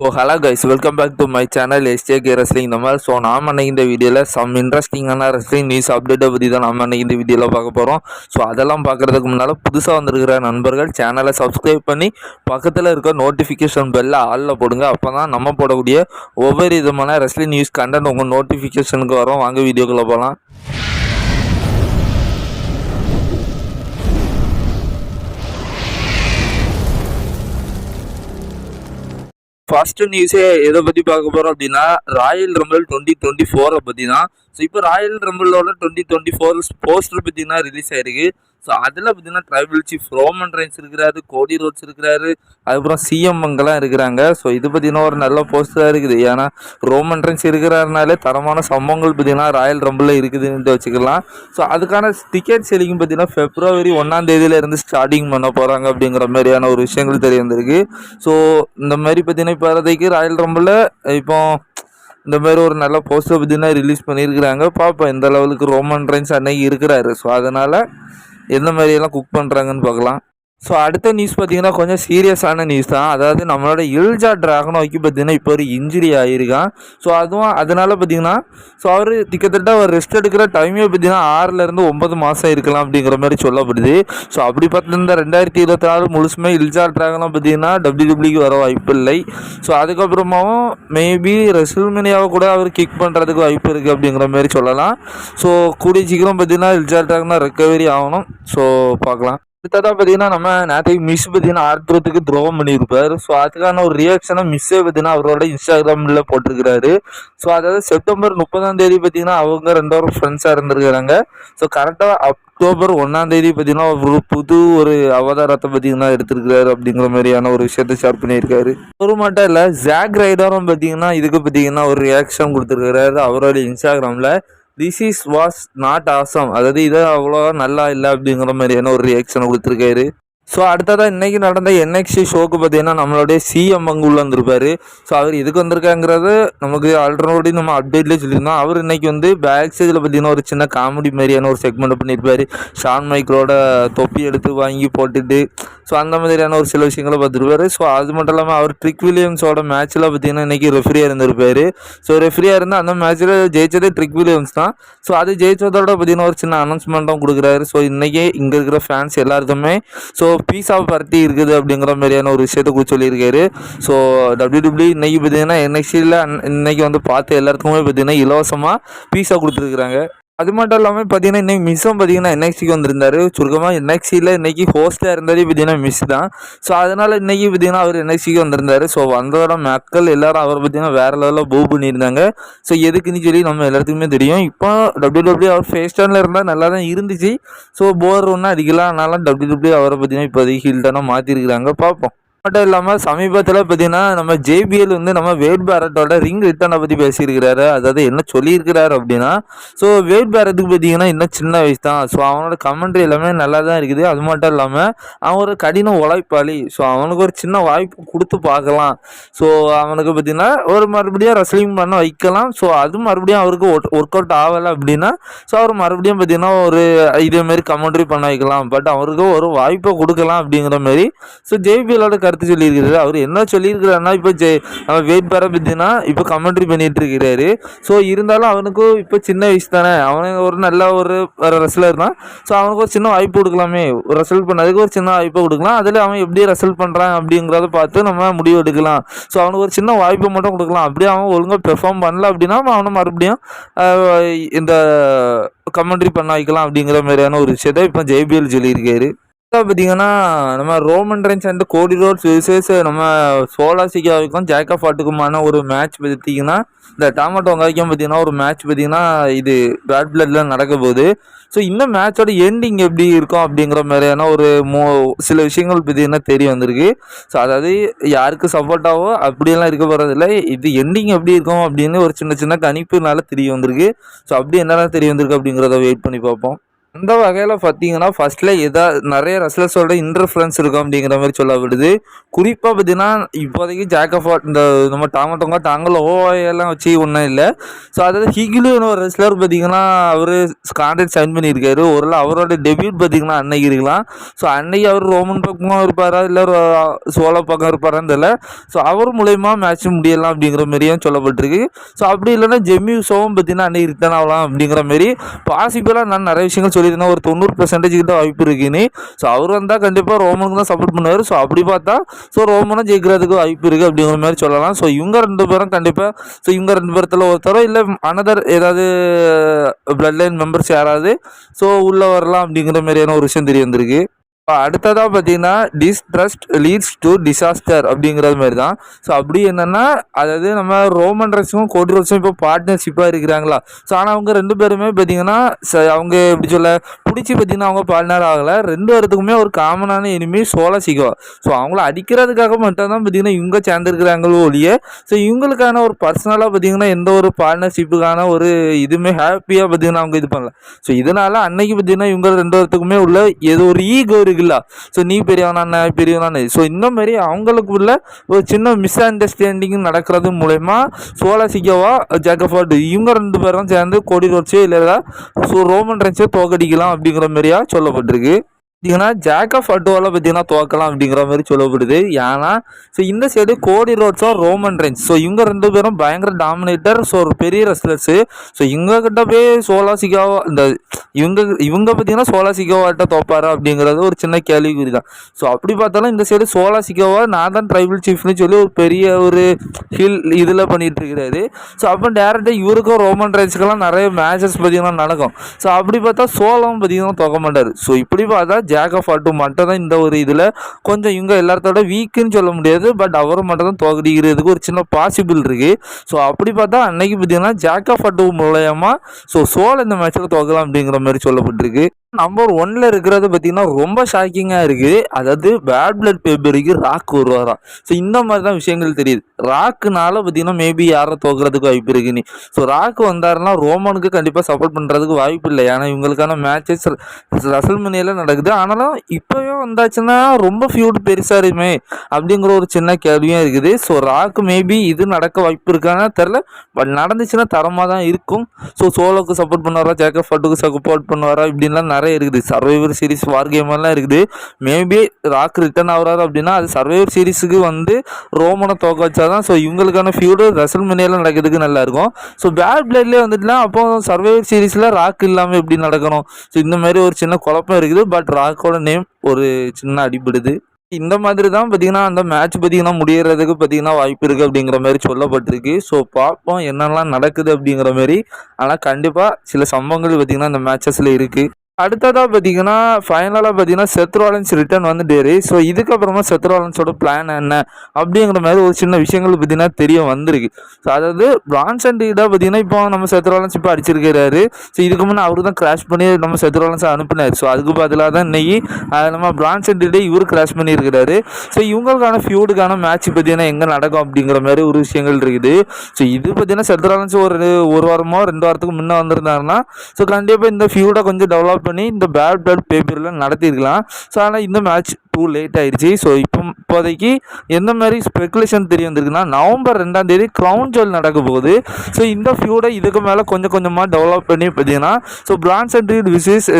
O hello guys welcome back to my channel STK wrestling இந்த மாதிரி so நாம் அன்னைக்கு இந்த வீடியோவில் சம் இன்ட்ரெஸ்டிங்கான ரெஸ்லிங் நியூஸ் அப்டேட்டை பற்றி தான் நம்ம அன்னைக்கு இந்த வீடியோவில் பார்க்க போகிறோம் ஸோ அதெல்லாம் பார்க்குறதுக்கு முன்னால் புதுசாக வந்திருக்கிற நண்பர்கள் சேனலை சப்ஸ்கிரைப் பண்ணி பக்கத்தில் இருக்க நோட்டிஃபிகேஷன் பெல்ல ஆளில் போடுங்க. அப்போ தான் நம்ம போடக்கூடிய ஒவ்வொரு விதமான ரெஸ்லிங் நியூஸ் கண்டென்ட் உங்கள் நோட்டிஃபிகேஷனுக்கு வரும். வாங்க வீடியோக்குள்ளே போகலாம் ஃபர்ஸ்ட் நியூஸே எதை பற்றி பார்க்க போகிறோம் அப்படின்னா ராயல் ரம்பல் டுவெண்ட்டி டுவெண்ட்டி ஃபோரை பற்றி தான் ஸோ இப்போ ராயல் ரம்பிளோட டுவெண்ட்டி டுவெண்ட்டி ஃபோர் போஸ்டர் பார்த்தீங்கன்னா ரிலீஸ் ஆயிருக்கு. ஸோ அதில் பார்த்தீங்கன்னா ட்ரைபிள் சீஃப் ரோமன் ரைன்ஸ் இருக்கிறாரு கோடி ரோட்ஸ் இருக்கிறாரு அதுக்கப்புறம் சிஎம் அங்கெல்லாம் இருக்கிறாங்க. ஸோ இது பார்த்தீங்கன்னா ஒரு நல்ல போஸ்டராக இருக்குது. ஏன்னா ரோமன் ரைன்ஸ் இருக்கிறாருனாலே தரமான சம்பவங்கள் பார்த்தீங்கன்னா ராயல் ரம்பிளில் இருக்குதுன்னு வச்சுக்கலாம். ஸோ அதுக்கான டிக்கெட் செல்லிங் பார்த்தீங்கன்னா ஃபெப்ரவரி ஒன்றாம் தேதியிலேருந்து ஸ்டார்டிங் பண்ண போகிறாங்க அப்படிங்கிற மாதிரியான ஒரு விஷயங்கள் தெரிய வந்திருக்கு ஸோ இந்த மாதிரி பார்த்தீங்கன்னா இப்போதைக்கு ராயல் ரம்பிளில் இப்போ இந்த மாதிரி ஒரு நல்ல போஸ்டர் பற்றினா ரிலீஸ் பண்ணியிருக்கிறாங்க. பார்ப்போம் எந்த லெவலுக்கு ரோமன் ரைன்ஸ் அன்னைக்கு இருக்கிறாரு. ஸோ அதனால் எந்த மாதிரியெல்லாம் குக் பண்ணுறாங்கன்னு பார்க்கலாம். ஸோ அடுத்த நியூஸ் பார்த்தீங்கன்னா கொஞ்சம் சீரியஸான நியூஸ் தான். அதாவது நம்மளோட இல்ஜா டிராகனோக்கு பார்த்தீங்கன்னா இப்போ ஒரு இன்ஜுரி ஆகிருக்கான் ஸோ அதுவும் அதனால் பார்த்தீங்கன்னா ஸோ அவர் கிட்டத்தட்ட அவர் ரெஸ்ட் எடுக்கிற டைமே பார்த்தீங்கன்னா ஆறுலேருந்து ஒன்பது மாதம் இருக்கலாம் அப்படிங்கிற மாதிரி சொல்லப்படுது. ஸோ அப்படி பார்த்துருந்தா ரெண்டாயிரத்தி இருபத்தி நாலு முழுசுமே இல்ஜா டிராகனும் பார்த்தீங்கன்னா டபிள்யூடபிள்யூக்கு வர வாய்ப்பு இல்லை. ஸோ அதுக்கப்புறமாவும் மேபி ரெசில்மினியாவை கூட அவர் கிக் பண்ணுறதுக்கு வாய்ப்பு இருக்குது அப்படிங்கிற மாதிரி சொல்லலாம். ஸோ கூடிய சீக்கிரம் பார்த்தீங்கன்னா இல்ஜா டிராகனா ரெக்கவரி ஆகணும். ஸோ பார்க்கலாம். அடுத்ததாக பார்த்தீங்கன்னா நம்ம நேற்றைக்கு மிஸ் பார்த்தீங்கன்னா ஆர்த்ரத்துக்கு துரோகம் பண்ணியிருப்பார். ஸோ அதுக்கான ஒரு ரியாக்ஷனை மிஸ்ஸே பார்த்தீங்கன்னா அவரோட இன்ஸ்டாகிராமில் போட்டிருக்கிறாரு. ஸோ அதாவது செப்டம்பர் முப்பதாம் தேதி பார்த்தீங்கன்னா அவங்க ரெண்டோரும் ஃப்ரெண்ட்ஸாக இருந்திருக்கிறாங்க. ஸோ கரெக்டாக அக்டோபர் ஒன்றாம் தேதி பார்த்தீங்கன்னா ஒரு புது ஒரு அவதாரத்தை பார்த்தீங்கன்னா எடுத்திருக்கிறாரு அப்படிங்கிற மாதிரியான ஒரு விஷயத்த ஷேர் பண்ணியிருக்காரு. ஒரு மட்டும் இல்லை ஜாக் ரைடரும் பார்த்தீங்கன்னா இதுக்கு பார்த்தீங்கன்னா ஒரு ரியாக்ஷன் கொடுத்துருக்கிறாரு. அவரோட இன்ஸ்டாகிராமில் this is was not awesome அதாவது இதை அவ்வளோவா நல்லா இல்லை அப்படிங்கிற மாதிரியான ஒரு ரியாக்ஷனை கொடுத்துருக்காரு. ஸோ அடுத்ததாக இன்றைக்கி நடந்த என்எக்சி ஷோக்கு பார்த்தீங்கன்னா நம்மளுடைய சிஎம் அங்கே உள்ள ஸோ அவர் எதுக்கு வந்திருக்காங்கிறது நமக்கு ஆல்ரெடி நம்ம அப்டேட்லேயே சொல்லியிருந்தோம். அவர் இன்றைக்கி வந்து பேக் சைடில் பார்த்தீங்கன்னா ஒரு சின்ன காமெடி மாதிரியான ஒரு செக்மெண்ட் பண்ணியிருப்பார். ஷான் மைக்ரோட தொப்பி எடுத்து வாங்கி போட்டுட்டு ஸோ அந்த மாதிரியான ஒரு சில விஷயங்களை பார்த்துருப்பாரு. ஸோ அது மட்டும் இல்லாமல் அவர் ட்ரிக் வில்லியம்ஸோட மேட்ச்சில் பார்த்தீங்கன்னா இன்றைக்கி ரெஃப்ரியாக இருந்திருப்பார். ஸோ ரெஃப்ரியாக இருந்தால் அந்த மேட்ச்சில் ஜெயிச்சதே ட்ரிக் வில்லியம்ஸ் தான். ஸோ அது ஜெயிச்சதோட பார்த்தீங்கன்னா ஒரு சின்ன அனௌன்ஸ்மெண்ட்டும் கொடுக்குறாரு. ஸோ இன்றைக்கி இங்கே இருக்கிற ஃபேன்ஸ் எல்லாருக்குமே ஸோ பீஸா பரட்டி இருக்குது அப்படிங்கிற மாதிரியான ஒரு விஷயத்தை கூட சொல்லியிருக்காரு ஸோ டபிள்யூடபிள்யூ இன்றைக்கி இன்னைக்கு பார்த்தீங்கன்னா என்எக்சியில் இன்னைக்கு வந்து பார்த்து எல்லாத்துக்குமே பார்த்தீங்கன்னா இலவசமாக பீஸா கொடுத்துருக்குறாங்க. அது மட்டும் இல்லாமல் பார்த்தீங்கன்னா இன்றைக்கி மிஸ்ஸும் பார்த்தீங்கன்னா என்எக்சிக்கு வந்திருந்தாரு. சுருக்கமாக என்எக்சியில் இன்னைக்கு ஹோஸ்ட்டாக இருந்ததே பார்த்தீங்கன்னா மிஸ் தான். ஸோ அதனால் இன்றைக்கி பார்த்தீங்கன்னா அவர் என்எக்சிக்கு வந்திருந்தாரு. ஸோ வந்ததோட மக்கள் எல்லாரும் அவர் பார்த்தீங்கன்னா வேறு லெவலில் பூ பண்ணியிருந்தாங்க. ஸோ எதுக்குன்னு சொல்லி நம்ம எல்லாத்துக்குமே தெரியும். இப்போ டபிள்யூ டபிள்யூ அவர் ஃபேஸ் டர்னில் இருந்தால் நல்லா தான் இருந்துச்சு. ஸோ போர் ஒன்றும் அடிக்கலாம் அதனால டபிள்யூ டபிள்யூ அவரை பார்த்தீங்கன்னா இப்போதைக்கு தானே மாற்றிருக்கிறாங்க பார்ப்போம் மட்டும் இல்லாமல் சமீபத்தில் பார்த்தீங்கன்னா நம்ம ஜேபிஎல் வந்து நம்ம வேட் பேரட்டோட ரிங் ரிட்டர்னை பற்றி பேசியிருக்கிறாரு. அதாவது என்ன சொல்லியிருக்கிறாரு அப்படின்னா ஸோ வேட் பேரத்துக்கு பார்த்தீங்கன்னா இன்னும் சின்ன வயசு தான். ஸோ அவனோட கமெண்ட்ரி எல்லாமே நல்லா தான் இருக்குது. அது மட்டும் இல்லாமல் அவன் ஒரு கடின உழைப்பாளி. ஸோ அவனுக்கு ஒரு சின்ன வாய்ப்பு கொடுத்து பார்க்கலாம். ஸோ அவனுக்கு பார்த்தீங்கன்னா ஒரு மறுபடியும் ரெஸ்லிங் பண்ண வைக்கலாம். ஸோ அது மறுபடியும் அவருக்கு ஒர்க் அவுட் ஆகலை அப்படின்னா ஸோ அவர் மறுபடியும் பார்த்தீங்கன்னா ஒரு இதேமாரி கமெண்ட்ரி பண்ண வைக்கலாம். பட் அவருக்கு ஒரு வாய்ப்பை கொடுக்கலாம் அப்படிங்கிற மாதிரி ஸோ ஜேபிஎலோட கருத்து கருத்து சொல்லியிருக்கிறாரு. அவர் என்ன சொல்லியிருக்கிறாருன்னா இப்போ ஜெய் வெயிட் பெற பற்றினா இப்போ கமெண்ட்ரி பண்ணிட்டு இருக்கிறாரு ஸோ இருந்தாலும் அவனுக்கும் இப்போ சின்ன வயசு தானே. அவனுக்கு ஒரு நல்ல ஒரு ரெஸ்லர் தான். ஸோ அவனுக்கு ஒரு சின்ன வாய்ப்பு கொடுக்கலாமே. ரெசல்ட் பண்ணதுக்கு ஒரு சின்ன வாய்ப்பு கொடுக்கலாம். அதில் அவன் எப்படி ரெசல்ட் பண்ணுறான் அப்படிங்கிறத பார்த்து நம்ம முடிவு எடுக்கலாம். ஸோ அவனுக்கு ஒரு சின்ன வாய்ப்பை மட்டும் கொடுக்கலாம். அப்படியே அவன் ஒழுங்காக பெர்ஃபார்ம் பண்ணல அப்படின்னா அவனை மறுபடியும் இந்த கமெண்ட்ரி பண்ண வைக்கலாம் அப்படிங்கிற மாதிரியான ஒரு விஷயத்த இப்போ ஜேபிஎல் சொல்லியிருக்காரு. பார்த்தீங்கன்னா நம்ம Roman Reigns and Cody Rhodes versus நம்ம சோலா சிக்காவுக்கும் ஜேக்கா ஃபாட்டுக்குமான ஒரு மேட்ச் பார்த்தீங்கன்னா இந்த டாமட்டோ வங்காய்க்கும் பார்த்தீங்கன்னா ஒரு மேட்ச் பார்த்தீங்கன்னா இது பேட் பிளட்ல நடக்க போகுது. ஸோ இந்த மேட்சோட எண்டிங் எப்படி இருக்கும் அப்படிங்கிற மாதிரியான ஒரு மோ சில விஷயங்கள் பார்த்தீங்கன்னா தெரிய வந்திருக்கு. ஸோ அதாவது யாருக்கு சப்போர்ட்டாவோ அப்படியெல்லாம் இருக்க போகிறதில்ல இது எண்டிங் எப்படி இருக்கும் அப்படின்னு ஒரு சின்ன சின்ன கணிப்புனால தெரிய வந்திருக்கு. ஸோ அப்படி என்னெல்லாம் தெரிய வந்திருக்கு அப்படிங்கிறத வெயிட் பண்ணி பார்ப்போம். அந்த வகையில் பார்த்தீங்கன்னா ஃபர்ஸ்ட்ல எதா நிறைய ரெஸ்லர்ஸோட இன்டர்ஃபரன்ஸ் இருக்கும் அப்படிங்கிற மாதிரி சொல்லப்படுது குறிப்பாக பார்த்தீங்கன்னா இப்போதைக்கு ஜாக்கஃபா இந்த நம்ம டாமட்டோங்க டாங்கல் ஓஎல்லாம் வச்சு ஒன்றும் இல்லை. ஸோ அதாவது ஹிகிலுன்னு ஒரு ரெஸ்லர் பார்த்தீங்கன்னா அவர் கான்ட்ராக்ட் சைன் பண்ணியிருக்காரு. ஒரு அவரோட டெபியூட் பார்த்தீங்கன்னா அன்னைக்கு இருக்கலாம். ஸோ அன்னைக்கு அவர் ரோமன் பக்கமாக இருப்பாரா இல்லை சோழ பக்கம் இருப்பாரான்னு தெரியல. ஸோ அவர் மூலயமா மேட்ச் முடியலாம் அப்படிங்கிற மாதிரியும் சொல்லப்பட்டிருக்கு. ஸோ அப்படி இல்லைன்னா ஜெம்மி ஷோவும் பார்த்தீங்கன்னா அன்னைக்கு ரிட்டர்ன் ஆகலாம் அப்படிங்கிற மாதிரி பாசிபிளாக நான் நிறைய விஷயங்கள் சொல்லி சொல்லியிருந்தேன் ஒரு தொண்ணூறு பெர்சன்டேஜ் கிட்ட வாய்ப்பு இருக்குன்னு. ஸோ அவர் வந்தால் கண்டிப்பாக ரோமனுக்கு தான் சப்போர்ட் பண்ணுவார். ஸோ அப்படி பார்த்தா ஸோ ரோமனும் ஜெயிக்கிறதுக்கு வாய்ப்பு இருக்குது அப்படிங்கிற மாதிரி சொல்லலாம். ஸோ இவங்க ரெண்டு பேரும் கண்டிப்பாக ஸோ இவங்க ரெண்டு பேரத்தில் ஒருத்தரோ இல்லை அனதர் ஏதாவது பிளட் லைன் மெம்பர்ஸ் யாராவது ஸோ உள்ளே வரலாம் அப்படிங்கிற மாதிரியான ஒரு விஷயம் தெரிய வந்திருக்கு. அடுத்ததாக பார்த்தீங்கன்னா டிஸ்ட்ரஸ்ட் லீட்ஸ் டு டிசாஸ்டர் அப்படிங்கிறது மாதிரி தான் ஸோ அப்படி என்னென்னா அதாவது நம்ம ரோமன் ரஸும் கோடி ரோஸும் இப்போ பார்ட்னர்ஷிப்பாக இருக்கிறாங்களா? ஸோ ஆனால் அவங்க ரெண்டு பேருமே பார்த்தீங்கன்னா ச அவங்க எப்படி சொல்ல பிடிச்சி பார்த்தீங்கன்னா அவங்க பார்ட்னர் ஆகலை. ரெண்டு பேர்த்துக்குமே ஒரு காமனான எனிமி சோழ சிகோ. ஸோ அவங்கள அடிக்கிறதுக்காக மட்டும் தான் பார்த்தீங்கன்னா இவங்க சேர்ந்துருக்கிறாங்களோ ஒழிய ஸோ இவங்களுக்கான ஒரு பர்சனலாக பார்த்தீங்கன்னா எந்த ஒரு பார்ட்னர்ஷிப்புக்கான ஒரு இதுவுமே ஹாப்பியாக பார்த்தீங்கன்னா அவங்க இது பண்ணல. ஸோ இதனால் அன்னைக்கு பார்த்தீங்கன்னா இவங்க ரெண்டு பேர்த்துக்குமே உள்ள ஏதோ ஒரு ஈகோ இருக்குல்ல? ஸோ நீ பெரியவனா பெரியவனான்னு. ஸோ இந்த மாதிரி அவங்களுக்குள்ள ஒரு சின்ன மிஸ் அண்டர்ஸ்டாண்டிங் நடக்கிறது மூலயமா சோழ சிக்கவா ஜேக்கஃபார்டு இவங்க ரெண்டு பேரும் சேர்ந்து கோடி ரோட்ஸோ இல்லை ஸோ ரோமன் ரென்ஸே தோக்கடிக்கலாம் அப்படிங்கிற மாதிரியா சொல்லப்பட்டிருக்கு. பார்த்தீங்கன்னா ஜாக் ஆஃப் அட்வாவில் பார்த்தீங்கன்னா துவக்கலாம் அப்படிங்கிற மாதிரி சொல்லப்படுது. ஏன்னா ஸோ இந்த சைடு கோடி ரோட்ஸும் ரோமன் ரெஞ்ச் ஸோ இவங்க ரெண்டு பேரும் பயங்கர டாமினேட்டர் ஸோ ஒரு பெரிய ரெஸ்லர்ஸு ஸோ இவங்க கிட்ட போய் சோலா சிகாவா இந்த இவங்க இவங்க பார்த்தீங்கன்னா சோலா சிகாவாட்ட தோப்பாரா அப்படிங்கிறது ஒரு சின்ன கேள்விக்குறி தான் ஸோ அப்படி பார்த்தாலும் இந்த சைடு சோலா சிகாவா நான் தான் ட்ரைபிள் சீஃப்னு சொல்லி ஒரு பெரிய ஒரு ஹில் இதில் பண்ணிட்டு இருக்கிறாரு. ஸோ அப்போ டேரெக்டாக இவருக்கும் ரோமன் ரெஞ்சுக்கெல்லாம் நிறைய மேட்சஸ் பார்த்தீங்கன்னா நடக்கும். ஸோ அப்படி பார்த்தா சோலாவும் பார்த்தீங்கன்னா தோக்க மாட்டார். ஸோ இப்படி பார்த்தா ஜாக் ஆஃப் ஆட்டு மட்டும் தான் இந்த ஒரு இதில். கொஞ்சம் இவங்க எல்லாத்தோட வீக்குன்னு சொல்ல முடியாது பட் அவரும் மட்டும் தான் தோக்கடிக்கிறதுக்கு ஒரு சின்ன பாசிபிள் இருக்குது ஸோ அப்படி பார்த்தா அன்னைக்கு பார்த்தீங்கன்னா ஜாக் ஆஃப் ஆட்டு மூலயமா ஸோ சோல் இந்த மேட்ச்சில் தோக்கலாம் அப்படிங்கிற மாதிரி சொல்லப்பட்டிருக்கு. நம்பர் ஒன்ல இருக்கிறது பார்த்தீங்கன்னா ரொம்ப ஷாக்கிங்காக இருக்குது அதாவது பேட் பிளட் பேப்பருக்கு ராக் வருவாராம் ஸோ இந்த மாதிரி தான் விஷயங்கள் தெரியுது. ராக்குனால பார்த்தீங்கன்னா மேபி யாரை தோக்குறதுக்கு வாய்ப்பு இருக்குன்னு ஸோ ராக் வந்தாருன்னா ரோமனுக்கு கண்டிப்பாக சப்போர்ட் பண்ணுறதுக்கு வாய்ப்பு இல்லை. ஏன்னா இவங்களுக்கான மேட்சஸ் ரசல்மனியில் நடக்குது. ஆனாலும் இப்போவே வந்தாச்சுன்னா ரொம்ப ஃபியூட் பெருசாக இருக்குமே அப்படிங்கிற ஒரு சின்ன கேள்வியும் இருக்குது. ஸோ ராக்கு மேபி இது நடக்க வாய்ப்பு இருக்கான்னு தெரில பட் நடந்துச்சுன்னா தரமாக தான் இருக்கும். ஸோ சோலோக்கு சப்போர்ட் பண்ணுவாரா ஜேக்கப் ஃபட்டுக்கு சப்போர்ட் பண்ணுவாரா இப்படின்லாம் நிறைய இருக்குது. சர்வைவர் சீரிஸ் வார் கேம் எல்லாம் இருக்குது. மேபி ராக் ரிட்டர்ன் ஆகிறாரு அப்படின்னா அது சர்வைவர் சீரிஸுக்கு வந்து ரோமனை தோக்க வச்சாதான் ஸோ இவங்களுக்கான ஃபியூடு ரசல் மணியெல்லாம் நடக்கிறதுக்கு நல்லா இருக்கும். ஸோ பேட் பிளேட்லேயே வந்துட்டுலாம் அப்போ சர்வைவர் சீரிஸில் ராக் இல்லாமல் எப்படி நடக்கணும்? ஸோ இந்த மாதிரி ஒரு சின்ன குழப்பம் இருக்குது. பட் ராக்கோட நேம் ஒரு சின்ன அடிபடுது. இந்த மாதிரி தான் பார்த்தீங்கன்னா அந்த மேட்ச் பார்த்தீங்கன்னா முடியறதுக்கு பார்த்தீங்கன்னா வாய்ப்பு இருக்குது அப்படிங்கிற மாதிரி சொல்லப்பட்டிருக்கு. ஸோ பார்ப்போம் என்னெல்லாம் நடக்குது அப்படிங்கிற மாதிரி. ஆனால் கண்டிப்பாக சில சம்பவங்கள் பார்த்தீங்கன்னா இந்த மேட்சஸில் இருக்குது அடுத்ததாக பார்த்தீங்கன்னா ஃபைனலாக பார்த்தீங்கன்னா செத்ரோலன்ஸ் ரிட்டர்ன் வந்துட்டாரு. ஸோ இதுக்கப்புறமா செத்ராலன்ஸோட பிளான் என்ன? அப்படிங்கிற மாதிரி ஒரு சின்ன விஷயங்கள் பார்த்தீங்கன்னா தெரிய வந்திருக்கு. ஸோ அதாவது பிரான்ஸ் அண்ட் இதாக பார்த்தீங்கன்னா இப்போ நம்ம செத்ராலன்ஸ் இப்போ அடிச்சிருக்கிறாரு. ஸோ இதுக்கு முன்னே அவரு தான் கிராஷ் பண்ணி நம்ம செத்ரோலன்ஸை அனுப்பினார். ஸோ அதுக்கு பதிலாக தான் இன்னைக்கு நம்ம பிரான்ஸ் அண்ட் இடே இவர் கிராஷ் பண்ணியிருக்கிறாரு. ஸோ இவங்களுக்கான ஃபியூடுக்கான மேட்ச் பார்த்தீங்கன்னா எங்கே நடக்கும் அப்படிங்கிற மாதிரி ஒரு விஷயங்கள் இருக்குது. ஸோ இது பார்த்தீங்கன்னா செத்ராலன்ஸ் ஒரு ஒரு வாரமோ ரெண்டு வாரத்துக்கு முன்னே வந்திருந்தாருன்னா ஸோ கண்டிப்பாக இந்த ஃபியூடை கொஞ்சம் டெவலப் பண்ணி இந்த பேட் பேட் பேப்பரில் நடத்தியிருக்கலாம். ஸோ ஆனால் இந்த மேட்ச் டூ லேட் ஆயிடுச்சு ஸோ இப்போ இப்போதைக்கு எந்த மாதிரி ஸ்பெகுலேஷன் தெரிய வந்திருக்குன்னா நவம்பர் ரெண்டாம் தேதி க்ரௌன் ஜுவல் நடக்க போகுது. ஸோ இந்த ஃபியூடை இதுக்கு மேலே கொஞ்சம் கொஞ்சமாக டெவலப் பண்ணி பார்த்தீங்கன்னா ஸோ பிரான்ஸ் அண்ட் விசிஸ்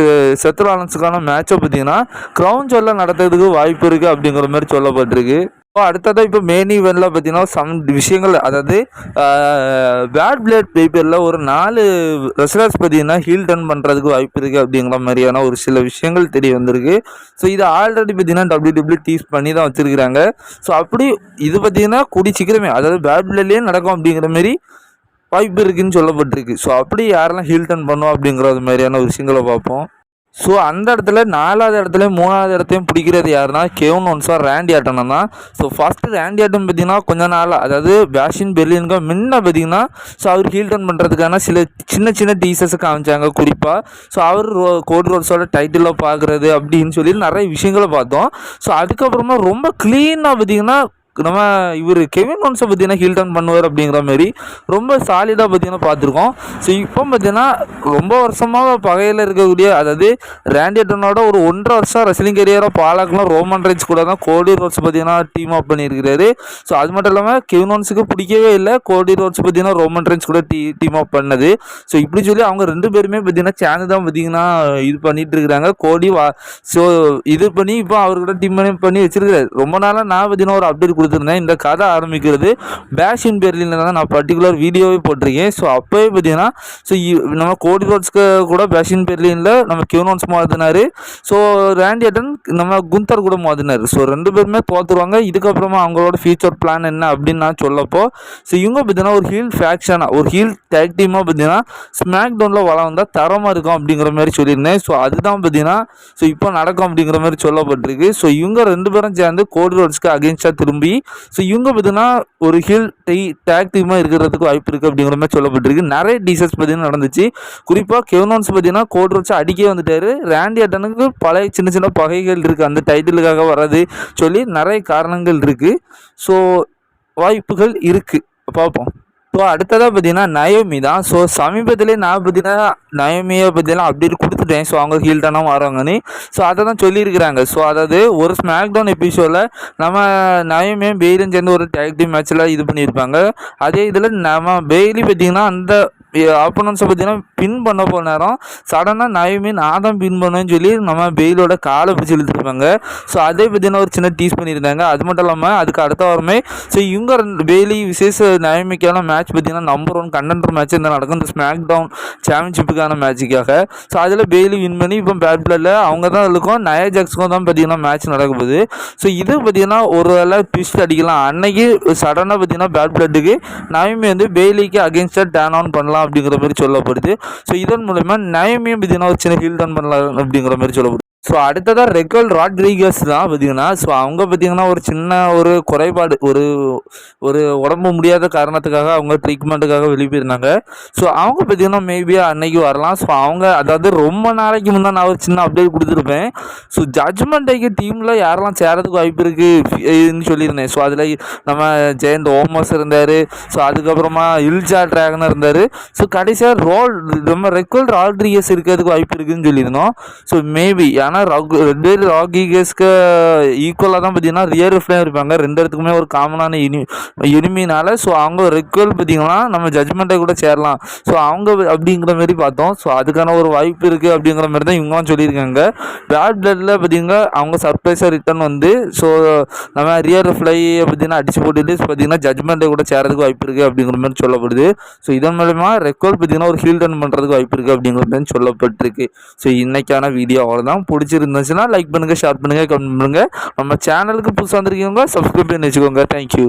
செத்ராலன்ஸுக்கான மேட்சை பார்த்தீங்கன்னா க்ரௌன் ஜுவலில் நடத்துறதுக்கு வாய்ப்பு இருக்குது அப்படிங்கிற மாதிரி சொல்லப்பட்டிருக்கு. இப்போ அடுத்ததாக இப்போ மெயின் ஈவெண்ட்டில் பார்த்தீங்கன்னா சம் விஷயங்கள் அதாவது பேட் பிளேட் பேப்பரில் ஒரு நாலு ரெஸ்லர்ஸ் பார்த்தீங்கன்னா ஹீல் டர்ன் பண்ணுறதுக்கு வாய்ப்பு இருக்குது அப்படிங்கிற மாதிரியான ஒரு சில விஷயங்கள் தெரிய வந்திருக்கு. ஸோ இது ஆல்ரெடி பார்த்தீங்கன்னா டபிள்யூ டபிள்யூ டீஸ் பண்ணி தான் வச்சுருக்கிறாங்க. ஸோ அப்படி இது பார்த்தீங்கன்னா கூடி சீக்கிரமே அதாவது பேட் பிளேட்லேயே நடக்கும் அப்படிங்கிற மாதிரி வாய்ப்பு இருக்குதுன்னு சொல்லப்பட்டிருக்கு. ஸோ அப்படி யாரெல்லாம் ஹீல் டர்ன் பண்ணுவோம் அப்படிங்கிற மாதிரியான விஷயங்களை பார்ப்போம். ஸோ அந்த இடத்துல நாலாவது இடத்துலையும் மூணாவது இடத்தையும் பிடிக்கிறது யாருன்னா கெவன் ஒன்ஸாக ரேண்டி ஆட்டனம் தான். ஸோ ஃபஸ்ட்டு ரேண்டி ஆட்டம் பார்த்தீங்கன்னா கொஞ்ச நாள் அதாவது பேஷின் பெர்லினுக்கு முன்ன பார்த்தீங்கன்னா ஸோ அவர் ஹீல் டர்ன் பண்ணுறதுக்கான சில சின்ன சின்ன டீசர்ஸை காமிச்சாங்க குறிப்பாக ஸோ அவர் ரோ கோட் ரோட்ஸோட டைட்டிலில் பார்க்குறது அப்படின்னு சொல்லி நிறைய விஷயங்களை பார்த்தோம். ஸோ அதுக்கப்புறமா ரொம்ப க்ளீனாக பார்த்தீங்கன்னா நம்ம இவர் கெவின் ஒன்ஸை பார்த்தீங்கன்னா ஹீல் டர்ன் பண்ணுவார் அப்படிங்கிற மாதிரி ரொம்ப சாலிடாக பார்த்தீங்கன்னா பார்த்துருக்கோம். ஸோ இப்போ பார்த்தீங்கன்னா ரொம்ப வருஷமாக பகையில் இருக்கக்கூடிய அதாவது ரேண்டியட்டனோட ஒரு ஒன்றரை வருஷம் ரெஸ்லிங் கரியராக பாலாக்கெலாம் ரோமன் ரைட்ஸ் கூட தான் கோடி ரோட்ஸ் பார்த்தீங்கன்னா டீம் அப் பண்ணியிருக்கிறாரு. ஸோ அது மட்டும் இல்லாமல் கெவின் ஒன்ஸுக்கு பிடிக்கவே இல்லை. கோடி ரோட்ஸ் பார்த்தீங்கன்னா ரோமன் ரைட்ஸ் கூட டீ டீம் அப் பண்ணது. ஸோ இப்படி சொல்லி அவங்க ரெண்டு பேருமே பார்த்தீங்கன்னா சேர்ந்து தான் பார்த்தீங்கன்னா இது பண்ணிட்டு இருக்கிறாங்க கோடி வா ஸோ இது பண்ணி இப்போ அவர்கிட்ட டீம் பண்ணி வச்சிருக்காரு ரொம்ப நாளாக நான் பார்த்தீங்கன்னா ஒரு அப்டேட் கொடுத்துருந்தேன். இந்த கதை ஆரம்பிக்கிறது பேஷ் இன் பெர்லினில் தான் நான் பர்டிகுலர் வீடியோவே போட்டிருக்கேன். ஸோ அப்போவே பார்த்தீங்கன்னா ஸோ நம்ம கோடி ரோட்ஸ்க்கு கூட பேஷ் இன் பெர்லினில் நம்ம கியூனோன்ஸ் மாற்றினார் ஸோ ரேண்டியட்டன் நம்ம குந்தர் கூட மாற்றினார் ஸோ ரெண்டு பேருமே தோற்றுருவாங்க இதுக்கப்புறமா அவங்களோட ஃபியூச்சர் பிளான் என்ன அப்படின்னு நான் சொல்லப்போ ஸோ இவங்க பார்த்தீங்கன்னா ஒரு ஹீல் ஃபேக்ஷனாக ஒரு ஹீல் டேக் டீமாக பார்த்தீங்கன்னா ஸ்மாக் டவுனில் வளர்ந்தால் தரமாக இருக்கும் அப்படிங்கிற மாதிரி சொல்லியிருந்தேன். ஸோ அதுதான் பார்த்தீங்கன்னா ஸோ இப்போ நடக்கும் அப்படிங்கிற மாதிரி சொல்லப்பட்டிருக்கு. ஸோ இவங்க ரெண்டு பேரும் சேர்ந்து கோடி ரோட்ஸ்க்கு அகேன்ஸ்டாக திரும்பி ஸோ இவங்க பார்த்தீங்கன்னா ஒரு ஹில் டை டேக் டீமாக இருக்கிறதுக்கு வாய்ப்பு இருக்குது அப்படிங்கிற மாதிரி சொல்லப்பட்டிருக்கு. நிறைய டீசர்ஸ் பார்த்தீங்கன்னா நடந்துச்சு. குறிப்பாக கெவனோன்ஸ் பார்த்தீங்கன்னா கோட் வச்சு அடிக்கே வந்துட்டார். ரேண்டி அட்டனுக்கு பல சின்ன சின்ன பகைகள் இருக்குது அந்த டைட்டிலுக்காக வராது சொல்லி நிறைய காரணங்கள் இருக்குது ஸோ வாய்ப்புகள் இருக்குது பார்ப்போம். ஸோ அடுத்ததாக பார்த்தீங்கன்னா நயோமி தான். ஸோ சமீபத்திலே நான் பார்த்தீங்கன்னா நயோமியை பற்றிலாம் அப்டேட் கொடுத்துட்டேன். ஸோ அவங்க ஹீல்டானாக வராங்கன்னு ஸோ அதை தான் சொல்லியிருக்கிறாங்க. ஸோ அதாவது ஒரு ஸ்மாக் டவுன் எபிசோடில் நம்ம நயோமியும் பெயிலும் சேர்ந்து ஒரு டேக் டீம் மேட்ச்சில் இது பண்ணியிருப்பாங்க. அதே இதில் நம்ம பெய்லி பார்த்தீங்கன்னா அந்த ஆப்போனன்ஸை பார்த்தீங்கன்னா பின் பண்ண போகிற நேரம் சடனாக நயமே நான் தான் பின் பண்ணுவேன்னு சொல்லி நம்ம பெயிலோட காலை பிடிச்சி இழுத்துருப்பாங்க. ஸோ அதே பார்த்தீங்கன்னா ஒரு சின்ன டீஸ் பண்ணியிருந்தாங்க. அது மட்டும் இல்லாமல் அதுக்கு அடுத்த வாரமே ஸோ இவங்க பெய்லி விசேஷ நயமிக்கான மேட்ச் பார்த்தீங்கன்னா நம்பர் ஒன் கண்டென்டர் மேட்ச் இந்த நடக்கும். இந்த ஸ்மாக் டவுன் சாம்பியன்ஷிப்புக்கான மேட்சுக்காக ஸோ அதில் பெய்லி வின் பண்ணி இப்போ பேட் பிளட்டில் அவங்க தான் இருக்கும் நயா ஜாக்ஸுக்கும் தான் பார்த்தீங்கன்னா மேட்ச் நடக்க போகுது. ஸோ இது பார்த்தீங்கன்னா ஒரு வேலை ட்விஸ்ட் அடிக்கலாம். அன்னைக்கு சடனாக பார்த்தீங்கன்னா பேட் பிளட்டுக்கு நயமி வந்து பெய்லிக்கு அகேன்ஸ்டாக டேன் ஆன் பண்ணலாம். அப்படிங்கிற மாதிரி சொல்லப்படுது. ஸோ இதன் மூலயமா நயமியும் பார்த்தீங்கன்னா ஒரு சின்ன ஹீல் டவுன் பண்ணலாம் அப்படிங்கிற மாதிரி சொல்லப்படுது. ஸோ அடுத்ததாக ரெக்கல் ராட்ரிகஸ் தான் பார்த்தீங்கன்னா ஸோ அவங்க பார்த்தீங்கன்னா ஒரு சின்ன ஒரு குறைபாடு ஒரு ஒரு உடம்பு முடியாத காரணத்துக்காக அவங்க ட்ரீட்மெண்ட்டுக்காக வெளியே போயிருந்தாங்க ஸோ அவங்க பார்த்தீங்கன்னா மேபி அன்னைக்கு வரலாம். ஸோ அவங்க அதாவது ரொம்ப நாளைக்கு முன்னே நான் ஒரு சின்ன அப்டேட் கொடுத்துருப்பேன். ஸோ ஜட்ஜ்மெண்ட் டீமில் யாரெல்லாம் சேரதுக்கு வாய்ப்பு இருக்குன்னு சொல்லியிருந்தேன். ஸோ அதில் நம்ம ஜெயந்த் ஓமஸ் இருந்தார். ஸோ அதுக்கப்புறமா இல்ஜா ட்ராகன் இருந்தார். ஸோ கடைசியாக ரோல் நம்ம ரெக்கல் ராட்ரிகஸ் இருக்கிறதுக்கு வாய்ப்பு இருக்குதுன்னு சொல்லியிருந்தோம். ஸோ மேபி ஏன்னா ஆனால் ரகு ரெண்டு பேர் ராகி கேஸ்க்கு ஈக்குவலாக தான் பார்த்தீங்கன்னா ரியர் ரிஃப்லேயும் இருப்பாங்க. ரெண்டு இடத்துக்குமே ஒரு காமனான இனி இனிமினால ஸோ அவங்க ரெக்குவல் பார்த்தீங்கன்னா நம்ம ஜட்மெண்ட்டை கூட சேரலாம். ஸோ அவங்க அப்படிங்கிற மாதிரி பார்த்தோம். ஸோ அதுக்கான ஒரு வாய்ப்பு இருக்குது அப்படிங்கிற மாதிரி தான் இவங்களாம் சொல்லியிருக்காங்க. பேட் பிளட்டில் பார்த்தீங்கன்னா அவங்க சர்ப்ரைஸாக ரிட்டர்ன் வந்து ஸோ நம்ம ரியர் ஃப்ளை பார்த்தீங்கன்னா அடிச்சு போட்டுட்டு பார்த்தீங்கன்னா ஜட்மெண்ட்டை கூட சேரதுக்கு வாய்ப்பு இருக்குது அப்படிங்கிற மாதிரி சொல்லப்படுது. ஸோ இதன் மூலயமா ரெக்கார்ட் பார்த்தீங்கன்னா ஒரு ஹீல் ரன் பண்ணுறதுக்கு வாய்ப்பு இருக்குது அப்படிங்கிற மாதிரி சொல்லப்பட்டிருக்கு. ஸோ இன்னைக்கான வீடியோ அவ்வளோதான் பிடிச்சிருந்துச்சுன்னா லைக் பண்ணுங்கள் ஷேர் பண்ணுங்கள் கமெண்ட் பண்ணுங்கள் நம்ம சேனலுக்கு புதுசாக வந்திருக்கவங்க சப்ஸ்கிரைப் பண்ணி வச்சுக்கோங்க. தேங்க்யூ